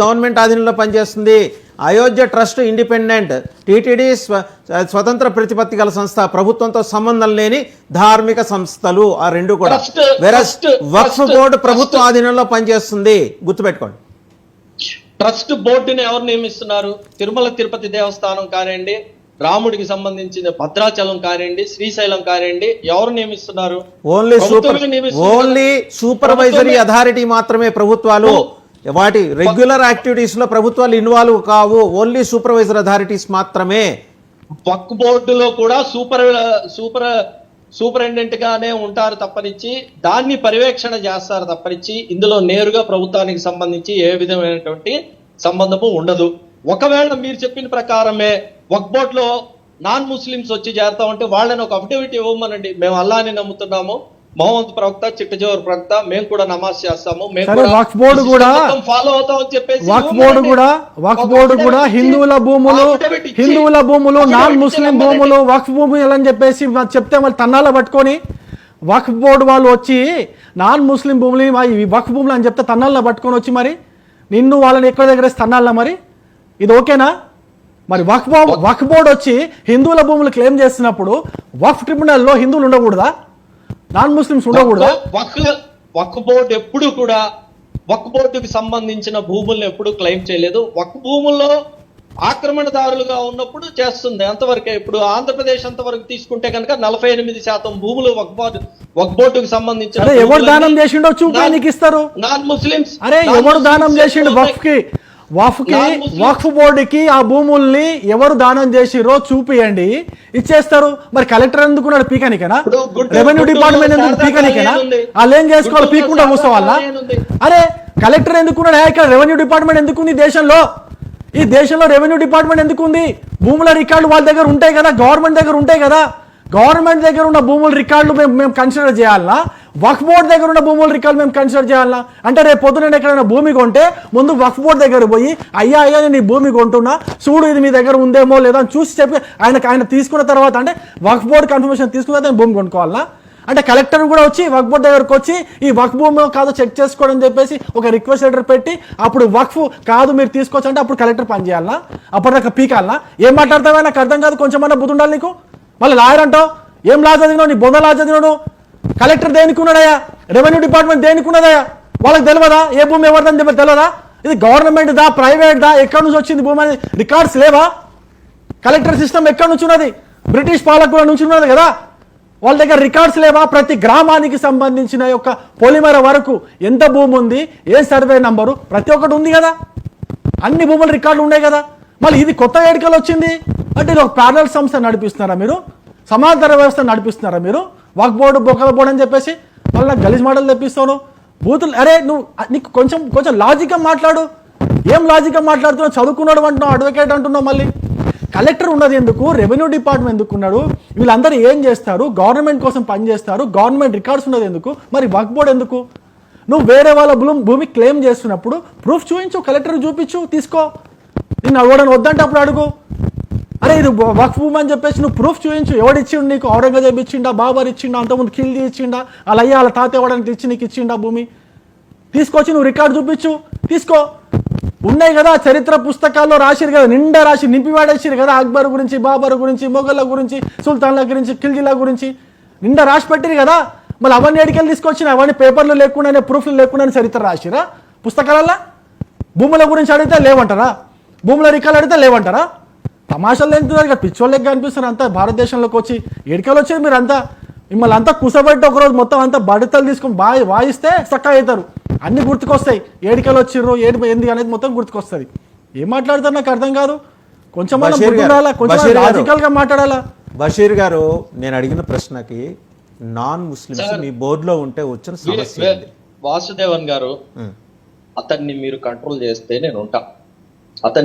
Government ఆధీనంలో పనిచేస్తుంది. Ayodhya trust independent TTD స్వ స్వతంత్ర ప్రతిపత్తి గల సంస్థ ప్రభుత్వంతో సంబంధం లేని ధార్మిక సంస్థలు ఆ రెండు కూడా. వెరస్ వక్ఫ్ బోర్డు ప్రభుత్వ. ఆధీనంలో పనిచేస్తుంది. గుర్తుపెట్టుకోండి. ట్రస్ట్ బోర్డుని ఎవరు నియమిస్తున్నారు? తిరుమల తిరుపతి దేవస్థానం కానివ్వండి రాముడికి సంబంధించిన భద్రాచలం కానివ్వండి శ్రీశైలం కానివ్వండి ఎవరు నియమిస్తున్నారు? Only super only. Supervisory authority మాత్రమే ప్రభుత్వాలు. వాటి రెగ్యులర్ యాక్టివిటీస్లో ప్రభుత్వాలు ఇన్వాల్వ్ కావు. ఓన్లీ సూపర్వైజర్ అథారిటీస్ మాత్రమే. వక్ బోర్డులో కూడా సూపర్ సూపర్ సూపరింటెండెంట్ గానే ఉంటారు తప్పనిచ్చి. దాన్ని పర్యవేక్షణ చేస్తారు తప్పనిచ్చి. ఇందులో నేరుగా ప్రభుత్వానికి సంబంధించి ఏ విధమైనటువంటి సంబంధము ఉండదు. ఒకవేళ మీరు చెప్పిన ప్రకారమే వక్ బోర్డులో నాన్ ముస్లిమ్స్ వచ్చి చేరుతా ఉంటే వాళ్ళని ఒక అఫిడవిట్ ఇవ్వమనండి. మేము అల్లాని నమ్ముతున్నాము. మహమ్మద్ ప్రవక్త చిట్టజోర్ ప్రవక్త మేము కూడా నమాజ్ చేస్తాము వక్ఫ్ బోర్డు కూడా- ఫాలో అవుతామని చెప్పేసి వక్ఫ్ ఇవ్వమనండి. బోర్డు కూడా వక్ఫ్ బోర్డు కూడా హిందువుల భూములు హిందువుల భూములు నాన్ ముస్లిం భూములు వక్ఫ్ భూములు అని చెప్పేసి చెప్తే వాళ్ళు తన్నాల పట్టుకొని వక్ఫ్ బోర్డు వాళ్ళు వచ్చి నాన్ ముస్లిం భూములు వక్ఫ్ భూములు అని చెప్తే తన్నాల పట్టుకొని వచ్చి మరి నిన్ను వాళ్ళని ఎక్కడ దగ్గర తన్నాలా మరి ఇది ఓకేనా మరి వక్ఫ్ వక్ఫ్ బోర్డు వచ్చి హిందువుల భూములు క్లెయిమ్ చేస్తున్నప్పుడు వక్ఫ్ ట్రిబ్యునల్లో హిందువులు ఉండకూడదా నాన్ ముస్లిమ్స్ ఉండకూడదా వక్ బోర్డు ఎప్పుడు కూడా వక్ బోర్డుకి సంబంధించిన భూములను ఎప్పుడు క్లెయిమ్ చేయలేదు. వక్ భూముల్లో ఆక్రమణదారులుగా ఉన్నప్పుడు చేస్తుంది. అంతవరకే ఇప్పుడు ఆంధ్రప్రదేశ్ అంతవరకు తీసుకుంటే కనుక నలభై ఎనిమిది శాతం భూములు వక్ బోర్డు వక్ బోర్డుకి సంబంధించిన ఎవరు దానం చేసిండో చూపి నాన్- నీకు ఇస్తారు నాన్ ముస్లిమ్స్ అరే ఎవరు దానం చేసిండు. వక్ఫ్కి వక్ఫ్కి నాన్ ముస్లిం- వక్ఫ్ బోర్డుకి ఆ భూముల్ని ఎవరు దానం చేసిరో చూపియండి. ఇచ్చేస్తారు. మరి కలెక్టర్ ఎందుకున్నాడు? పీకనికేనా? రెవెన్యూ డిపార్ట్మెంట్ ఎందుకు పీకనికేనా. వాళ్ళు ఏం చేసుకోవాలి కూర్చోవాలా? కాలనీ ఉంది. అరే కలెక్టర్ ఎందుకున్నాడు? ఇక్కడ రెవెన్యూ డిపార్ట్మెంట్ ఎందుకుంది దేశంలో? ఈ దేశంలో రెవెన్యూ డిపార్ట్మెంట్ ఎందుకుంది? భూముల రికార్డులు వాళ్ళ దగ్గర ఉంటాయి కదా గవర్నమెంట్ దగ్గర ఉంటాయి కదా. గవర్నమెంట్ దగ్గర ఉన్న భూముల రికార్డులు మేము మేము కన్సిడర్ చేయాలనా వక్ఫ్ బోర్డ్ దగ్గర ఉన్న భూముల రికార్డ్ మేము కన్సిడర్ చేయాలా? అంటే రేపు పొద్దున ఎక్కడైనా భూమి కొంటే ముందు వక్ఫ్ బోర్డ్ దగ్గర పోయి అయ్యా అయ్యా నేను ఈ భూమి కొంటున్నా చూడు ఇది మీ దగ్గర ఉందేమో లేదా అని చూసి చెప్పి ఆయనకు ఆయన తీసుకున్న తర్వాత అంటే వక్ఫ్ బోర్డ్ కన్ఫర్మేషన్ తీసుకున్న తర్వాత భూమి కొనుక్కోవాలా? అంటే కలెక్టర్ కూడా వచ్చి వక్ఫ్ బోర్డ్ దగ్గరకు వచ్చి ఈ వక్ఫ్ భూమి కాదో చెక్ చేసుకోవడం చెప్పేసి ఒక రిక్వెస్ట్ లెటర్ పెట్టి అప్పుడు వక్ఫ్ కాదు మీరు తీసుకోవచ్చు అంటే అప్పుడు కలెక్టర్ పని అప్పుడు అప్పటిదాకా పీకాలనా ఏం మాట్లాడతావా? నాకు అర్థం కాదు. కొంచెమన్నా బుద్ధి ఉండాలి నీకు? మళ్ళీ లాయర్ అంటావు? ఏం లా చదివినావు? నీ బొంద లా చదివినాడు కలెక్టర్ దేనికి రెవెన్యూ డిపార్ట్మెంట్ దేనికి వాళ్ళకి తెలియదా ఏ భూమి ఎవరిదని చెప్పి తెలియదా ఇది గవర్నమెంట్ దా ప్రైవేట్ దా ఎక్కడి నుంచి వచ్చింది భూమి అని రికార్డ్స్ లేవా? కలెక్టర్ సిస్టమ్ ఎక్కడి నుంచి ఉన్నది? బ్రిటిష్ పాలకుల నుంచి ఉన్నది కదా? వాళ్ళ దగ్గర రికార్డ్స్ లేవా? ప్రతి గ్రామానికి సంబంధించిన యొక్క పొలిమర వరకు ఎంత భూమి ఉంది? ఏ సర్వే నంబరు? ప్రతి ఒక్కటి ఉంది కదా? అన్ని భూముల రికార్డులు ఉన్నాయి కదా? మళ్ళీ ఇది కొత్త వేడుకలు వచ్చింది? అంటే ఇది ఒక ప్యారల్ సంస్థ నడిపిస్తున్నారా మీరు? సమాంతర వ్యవస్థ నడిపిస్తున్నారా మీరు? వాక్బోర్డు బొక్కల బోర్డు అని చెప్పేసి మళ్ళీ నాకు గలీజ్ మాటలు తెప్పిస్తాను. బూతులు అరే నువ్వు నీకు కొంచెం కొంచెం లాజిక్గా మాట్లాడు. ఏం లాజిక్గా మాట్లాడుతున్నావు? చదువుకున్నాడు అంటున్నావు అడ్వకేట్ అంటున్నావు మళ్ళీ. కలెక్టర్ ఉన్నది ఎందుకు? రెవెన్యూ డిపార్ట్మెంట్ ఎందుకు ఉన్నాడు? వీళ్ళందరూ ఏం చేస్తారు? గవర్నమెంట్ కోసం పనిచేస్తారు గవర్నమెంట్ రికార్డ్స్ ఉన్నది ఎందుకు? మరి వర్క్ బోర్డ్ ఎందుకు? నువ్వు వేరే వాళ్ళ భూమి భూమి క్లెయిమ్ చేస్తున్నప్పుడు ప్రూఫ్ చూపించు కలెక్టర్ చూపించు తీసుకో. నిన్ను అడగడం వద్దంటే అప్పుడు అడుగు. ఇది వక్ఫ్ భూమి అని చెప్పేసి నువ్వు ప్రూఫ్ చూపించు. ఎవడిచ్చిండు నీకు? ఔరంగజేబ్ ఇచ్చిండా? బాబర్ ఇచ్చిండా? అంతకుముందు ఖిల్జీ ఇచ్చిండా? అలా అయ్యా వాళ్ళ తాత ఇవ్వడానికి ఇచ్చి నీకు ఇచ్చిండా భూమి? తీసుకొచ్చి నువ్వు రికార్డు చూపించు. తీసుకో. ఉన్నాయి కదా చరిత్ర పుస్తకాల్లో రాసిరు కదా నిండా రాసి నింపివాడేసిరు కదా అక్బర్ గురించి బాబర్ గురించి మొఘళ్ళ గురించి సుల్తాన్ల గురించి ఖిల్జీల గురించి. నిండా రాసి పెట్టిరు కదా. మళ్ళీ అవన్నీ ఎడికెళ్ళి తీసుకొచ్చిన? అవన్నీ పేపర్లు లేకుండానే ప్రూఫ్లు లేకుండానే చరిత్ర రాసిరా? పుస్తకాలల్లో? భూముల గురించి అడిగితే లేవంటారా? భూముల రికార్డు అడిగితే లేవంటారా? తమాషాలు ఎంతున్నారు కదా పిచ్చోళ్ళకి కనిపిస్తారు అంతా భారతదేశంలోకి వచ్చి ఎడికలు వచ్చేది మీరు అంతా మిమ్మల్ని అంతా కుసబెట్టి ఒకరోజు మొత్తం అంతా బడితలు తీసుకొని బా వాయిస్తే చక్కగా అవుతారు అన్ని గుర్తుకొస్తాయి ఏడికలు వచ్చిర్రు ఏడు ఏంది అనేది మొత్తం గుర్తుకొస్తుంది ఏం మాట్లాడతారు నాకు అర్థం కాదు కొంచెం బషీర్ గారు, కొంచెం బషీర్ గారు. లాజికల్గా మాట్లాడాలా బషీర్ గారు నేను అడిగిన ప్రశ్నకి నాన్ ముస్లిమ్స్. మీ బోర్డులో ఉంటే వచ్చిన సమస్య? వాసుదేవన్ గారు. అతన్ని మీరు కంట్రోల్ చేస్తే నేను ఉంటా అతన్ని